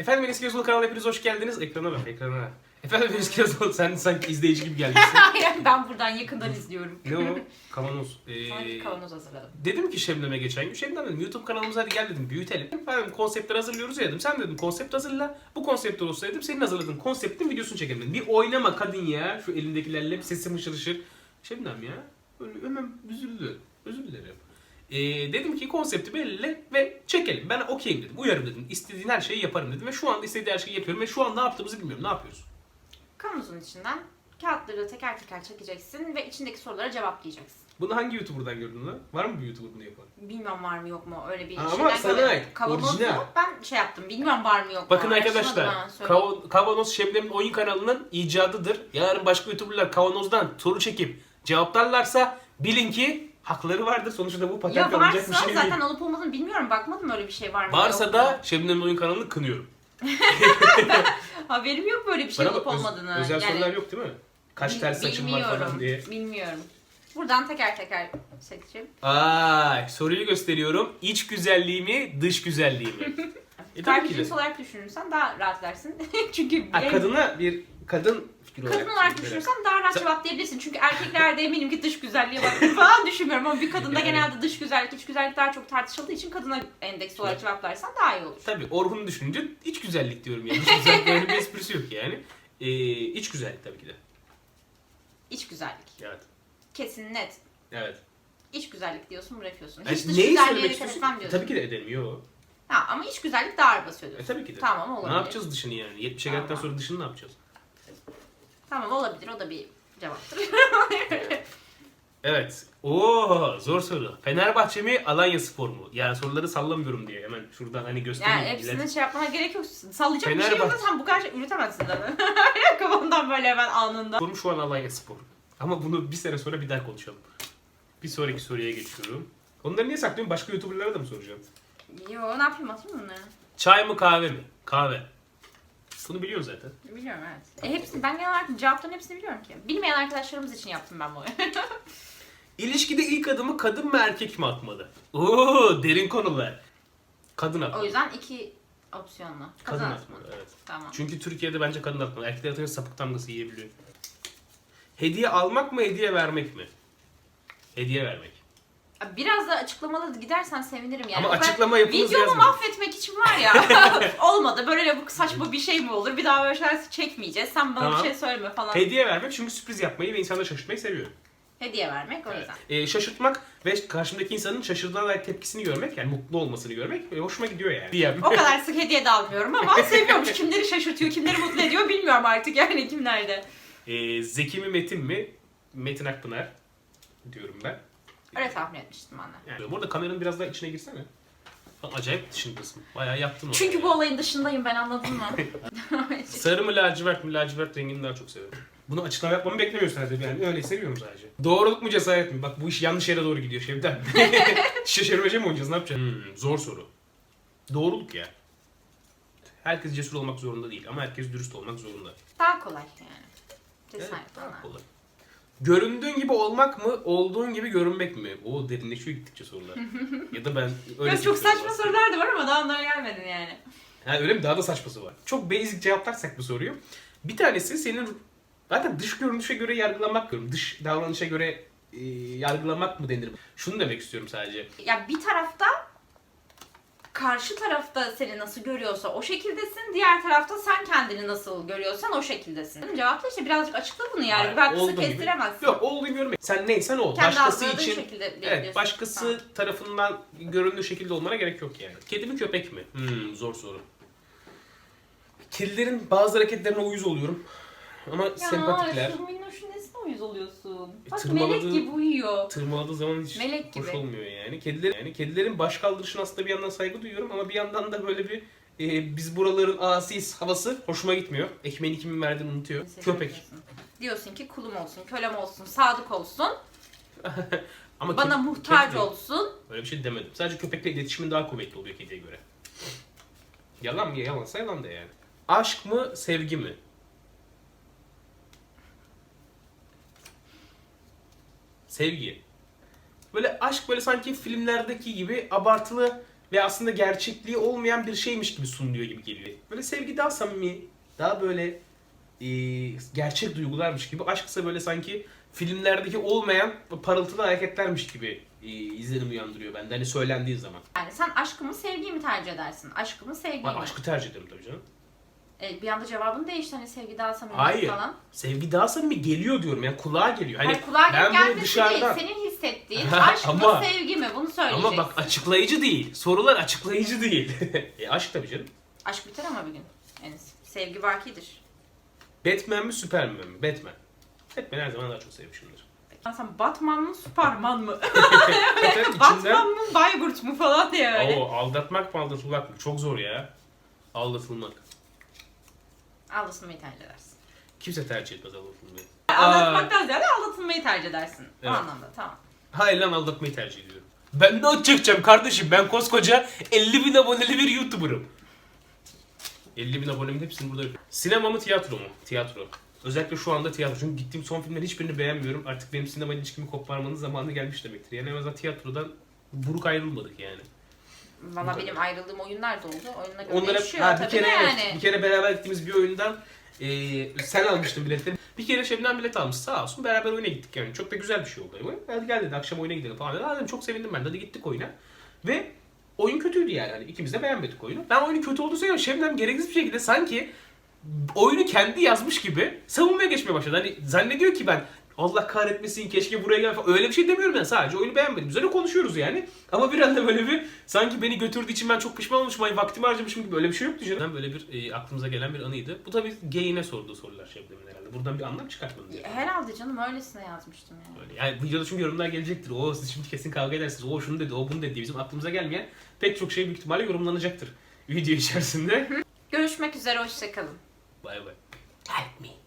Efendim Enes Kirazoğlu kanalına hepiniz hoş geldiniz. Ekrana bak ekrana. Efendim Enes Kirazoğlu sen sanki izleyici gibi geldin. Hayır ben buradan yakından izliyorum. ne o? Kavanoz. Ee, Sana bir kavanoz hazırladım. dedim ki Şebnem'e geçen gün. Şebnem dedim YouTube kanalımıza hadi gel dedim büyütelim. Ben dedim konseptleri hazırlıyoruz ya dedim. Sen dedim konsept hazırla. Bu konseptler olsa dedim senin hazırladığın konseptin videosunu çekelim dedim. Bir oynama kadın ya. Şu elindekilerle bir sesim hışır hışır. Şebnem ya. Böyle hemen üzüldü. Özür dilerim. Ee, dedim ki konsepti belirle ve çekelim. Ben okeyim dedim. Uyarım dedim. İstediğin her şeyi yaparım dedim. Ve şu anda istediği her şeyi yapıyorum. Ve şu an ne yaptığımızı bilmiyorum. Ne yapıyoruz? Kavanozun içinden kağıtları teker teker çekeceksin ve içindeki sorulara cevaplayacaksın. Bunu hangi YouTuber'dan gördün lan? Var mı bir YouTuber bunu yapan? Bilmiyorum var mı yok mu öyle bir Ha, ama sana ait, Kavanozu orijinal. ben şey yaptım bilmiyorum var mı yok mu. Bakın Araştırmadım arkadaşlar, ha, söyleyeyim. Kav- Kavanoz Şebnem'in oyun kanalının icadıdır. Yarın başka YouTuber'lar Kavanoz'dan soru çekip cevaplarlarsa bilin ki hakları vardır. Sonuçta bu patent Ya alınacak varsa bir şey değil. zaten olup olmadığını bilmiyorum bakmadım öyle bir şey var mı Varsa da. Şebnem'in oyun kanalını kınıyorum. Haberim yok böyle bir şey Bana olup bak, öz- olmadığını. özel Yani sorular yok değil mi? Kaç bil- ters saçım var bilmiyorum, falan diye. Bilmiyorum. Buradan teker teker seçeceğim. Ay soruyu gösteriyorum. İç güzelliği mi, dış güzelliği mi? e, tabii ki de. olarak düşünürsen daha rahat dersin. Çünkü Ha, yani- kadına bir kadın olarak. Kadın olarak düşünürsen daha rahat cevaplayabilirsin. Çünkü erkeklerde eminim ki dış güzelliğe bakın falan düşünmüyorum ama bir kadında Yani- genelde dış güzellik, iç güzellik daha çok tartışıldığı için kadına endeks olarak cevaplarsan daha iyi olur. Tabii Orhun'u düşününce iç güzellik diyorum yani. Dış güzellik böyle bir esprisi yok yani. Ee, iç güzellik tabii ki de. İç güzellik. Evet. Kesin net. Evet. İç güzellik diyorsun bırakıyorsun. Yani Hiç dış neyi güzelliğe söylemek dikkat istiyorsun? etmem diyorsun. tabii ki de ederim. Yo. Ha, ama iç güzellik daha ağır basıyor E diyorsun. tabii ki de. Tamam olabilir. Ne yapacağız dışını yani? 70'e geldikten Tamam. sonra dışını ne yapacağız? Tamam olabilir o da bir cevaptır. Evet. Oo zor soru. Fenerbahçe mi Alanya Spor mu? Yani soruları sallamıyorum diye hemen şuradan hani göstereyim. yani hepsini millet. şey yapmana gerek yok. Sallayacak bir şey yok da sen bu kadar şey üretemezsin zaten. Kafandan böyle hemen anında. Sorum şu an Alanya Spor. Ama bunu bir sene sonra bir daha konuşalım. Bir sonraki soruya geçiyorum. Onları niye saklıyorum? Başka YouTuber'lara da mı soracağım? Yo ne yapayım atayım mı onları? Çay mı kahve mi? Kahve. Bunu biliyorsun zaten. Biliyorum evet. E, hepsini, ben genel olarak cevapların hepsini biliyorum ki. Bilmeyen arkadaşlarımız için yaptım ben bunu. İlişkide ilk adımı kadın mı erkek mi atmalı? Oo derin konular. Kadın o atmalı. yüzden iki opsiyonlu. Kadın, Kadın, atmalı evet. Tamam. Çünkü Türkiye'de bence kadın atmalı. Erkekler atınca sapık damgası yiyebiliyor. Hediye almak mı hediye vermek mi? Hediye vermek. Biraz da açıklamalı gidersen sevinirim yani. Ama açıklama yapınız Videomu mahvetmek için var ya. olmadı böyle bu saçma bir şey mi olur? Bir daha böyle şeyler çekmeyeceğiz. Sen bana Tamam. bir şey söyleme falan. Hediye vermek çünkü sürpriz yapmayı ve insanları şaşırtmayı seviyorum. Hediye vermek o yüzden. Ee, şaşırtmak ve karşımdaki insanın şaşırdığına dair tepkisini görmek yani mutlu olmasını görmek e, hoşuma gidiyor yani. Diyem. O kadar sık hediye de almıyorum ama seviyormuş. Kimleri şaşırtıyor, kimleri mutlu ediyor bilmiyorum artık yani kimlerde. Ee, Zeki mi Metin mi? Metin Akpınar diyorum ben. Öyle tahmin etmiştim ben de. Yani burada kameranın biraz daha içine girsene. Lan Acayip dışındasın. Bayağı yaptın onu. Çünkü bu olayın dışındayım ben anladın mı? Sarı mı lacivert mi? Lacivert rengini daha çok seviyorum. Bunu açıklama yapmamı beklemiyorsun herhalde yani öyle seviyorum sadece. Doğruluk mu cesaret mi? Bak bu iş yanlış yere doğru gidiyor Şevden. Şaşırmaca mı oynayacağız ne yapacağız? Hmm, zor soru. Doğruluk ya. Herkes cesur olmak zorunda değil ama herkes dürüst olmak zorunda. Daha kolay yani. Evet, Cesaret daha bana. kolay. Göründüğün gibi olmak mı, olduğun gibi görünmek mi? O derinleşiyor gittikçe sorular. ya da ben öyle Ya çok seçiyorum saçma aslında. sorular da var ama daha onlara gelmedin yani. Ha, öyle mi? Daha da saçması var. Çok basic cevaplarsak bu soruyu. Bir tanesi senin zaten dış görünüşe göre yargılamak diyorum. Dış davranışa göre e, yargılamak mı denir? Şunu demek istiyorum sadece. Ya bir tarafta karşı tarafta seni nasıl görüyorsa o şekildesin. Diğer tarafta sen kendini nasıl görüyorsan o şekildesin. Cevapla işte birazcık açıkla bunu yani. Hayır, olduğun kısa gibi. kestiremezsin. Yok olduğunu görmek. Sen neysen ol. Kendi başkası algıladığın için şekilde Evet, diyebiliyorsun. başkası Tamam. tarafından göründüğü şekilde olmana gerek yok yani. Kedi mi köpek mi? Hmm, zor soru. Kedilerin bazı hareketlerine uyuz oluyorum. Ama sempatikler. Ya şu minnoşun nesine uyuz oluyorsun? E, Bak melek gibi uyuyor. tırmaladığı zaman hiç Melek hoş gibi. olmuyor yani. Kediler yani kedilerin baş kaldırışına aslında bir yandan saygı duyuyorum ama bir yandan da böyle bir e, biz buraların asiyiz havası hoşuma gitmiyor. Ekmeğini kimin verdiğini unutuyor. Köpek. Diyorsun. Diyorsun ki kulum olsun, kölem olsun, sadık olsun, Ama bana kedi- muhtaç kedi olsun. Öyle bir şey demedim. Sadece köpekle iletişimin daha kuvvetli oluyor kediye göre. Yalan mı? Yalansa yalan da yani. Aşk mı, sevgi mi? Sevgi. Böyle aşk böyle sanki filmlerdeki gibi abartılı ve aslında gerçekliği olmayan bir şeymiş gibi sunuluyor gibi geliyor. Böyle sevgi daha samimi, daha böyle e, gerçek duygularmış gibi. Aşk ise böyle sanki filmlerdeki olmayan parıltılı hareketlermiş gibi e, izlenim uyandırıyor bende. Hani söylendiği zaman. Yani sen aşkı mı sevgiyi mi tercih edersin? Aşkı mı sevgiyi Ben mi? aşkı tercih ederim tabii canım. E, bir anda cevabın değişti hani sevgi daha samimi Hayır. falan. Sevgi daha samimi geliyor diyorum. Yani kulağa geliyor. Hani Hani kulağa ben bunu gelmesi dışarıdan... değil, senin hissettiğin aşk Ama- mı sevgi mi bunu söyleyeceksin. Ama bak açıklayıcı değil. Sorular açıklayıcı değil. e, aşk tabii canım. Aşk biter ama bir gün. Enes. Sevgi bakidir. Batman mi Superman mi? Batman. Batman her zaman daha çok sevmişimdir. Ya Sen Batman mı Superman mı? Zaten içinden... Batman mı Baygurt mu falan diye öyle. Oo, aldatmak mı aldatılmak mı? Çok zor ya. Aldatılmak. Aldatılmayı tercih edersin. Kimse tercih etmez aldatılmayı. Aldatmaktan ziyade aldatılmayı tercih edersin. O Evet. anlamda tamam. Hayır lan aldatmayı tercih ediyorum. Ben ne çıkacağım kardeşim? Ben koskoca 50 bin aboneli bir YouTuber'ım. 50 bin abonemin hepsini burada yapıyorum. Sinema mı tiyatro mu? Tiyatro. Özellikle şu anda tiyatro. Çünkü gittiğim son filmlerin hiçbirini beğenmiyorum. Artık benim sinema ilişkimi koparmanın zamanı gelmiş demektir. Yani en azından tiyatrodan buruk ayrılmadık yani. Valla benim ayrıldığım oyunlar da oldu. Oyununa göre Onlara değişiyor ha, bir tabii kere de evet, yani. bir kere beraber gittiğimiz bir oyundan e, sen almıştın biletleri. Bir kere Şebnem bilet almış sağ olsun beraber oyuna gittik yani. Çok da güzel bir şey oldu. Yani. Hadi gel dedi akşam oyuna gidelim falan dedi. Dedim çok sevindim ben de hadi gittik oyuna. Ve oyun kötüydü yani. Hani ikimiz de beğenmedik oyunu. Ben oyunu kötü olduğu söylüyorum. Şebnem gereksiz bir şekilde sanki oyunu kendi yazmış gibi savunmaya geçmeye başladı. Hani zannediyor ki ben Allah kahretmesin keşke buraya gel falan. Öyle bir şey demiyorum ben sadece oyunu beğenmedim. Biz öyle konuşuyoruz yani. Ama bir anda böyle bir sanki beni götürdüğü için ben çok pişman olmuşum. Ay vaktimi harcamışım gibi öyle bir şey yoktu canım. Böyle bir e, aklımıza gelen bir anıydı. Bu tabii gayine sorduğu sorular Şebnem'in herhalde. Buradan bir anlam çıkartmadım. diye. Herhalde canım öylesine yazmıştım yani. Böyle. Yani videoda çünkü yorumlar gelecektir. O siz şimdi kesin kavga edersiniz. O şunu dedi, o bunu dedi bizim aklımıza gelmeyen pek çok şey büyük ihtimalle yorumlanacaktır video içerisinde. Görüşmek üzere hoşçakalın. Bay bay. Help me.